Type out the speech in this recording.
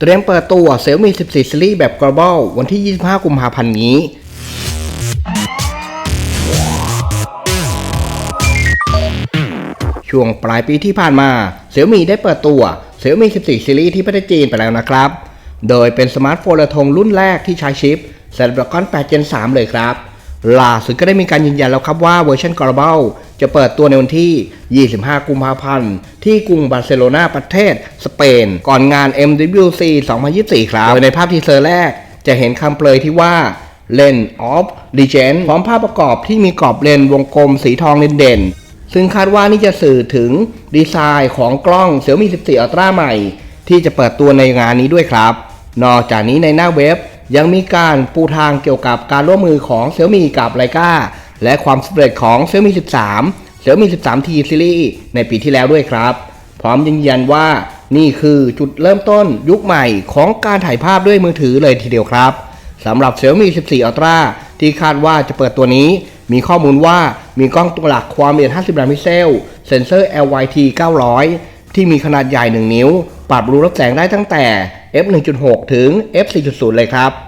เตรียมเปิดตัว Xiaomi 14 Series แบบ global วันที่ 25 กุมภาพันธ์นี้ ช่วงปลายปีที่ผ่านมา Xiaomi ได้เปิดตัว Xiaomi 14 Series ที่ประเทศจีนไปแล้วนะครับ โดยเป็นสมาร์ทโฟนระทงรุ่นแรกที่ใช้ชิป Snapdragon 8 Gen 3 เลยครับ ล่าสุดก็ได้มีการยืนยันแล้วครับว่าเวอร์ชัน global จะเปิดตัวในวันที่ 25 กุมภาพันธ์ ที่กรุงบาร์เซโลนาประเทศสเปน ก่อนงาน MWC 2024 ครับ โดยในภาพทีเซอร์แรกจะเห็นคำเปลยที่ว่า Lens of Legend พร้อมภาพประกอบที่มีกรอบเลนส์วงกลมสีทองเด่นๆ ซึ่งคาดว่านี่จะสื่อถึงดีไซน์ของกล้อง Xiaomi 14 Ultra ใหม่ ที่จะเปิดตัวในงานนี้ด้วยครับ นอกจากนี้ในหน้าเว็บ ยังมีการปูทางเกี่ยวกับการร่วมมือของ Xiaomi กับไ i ก a และความสำเร็จของ Xiaomi 13 Xiaomi 13T Series ในปีที่แล้วด้วยครับ พร้อมยืนยันว่านี่คือจุดเริ่มต้นยุคใหม่ของการถ่ายภาพด้วยมือถือเลยทีเดียวครับสำหรับ Xiaomi 14 Ultra ที่คาดว่าจะเปิดตัวนี้ มีข้อมูลว่ามีกล้องตัวหลักความละเอียด 50 ล้านพิกเซล เซ็นเซอร์ LYT 900 ที่มีขนาดใหญ่ 1 นิ้ว ปรับรูรับแสงได้ตั้งแต่ f 1.6 ถึง f 4.0 เลยครับ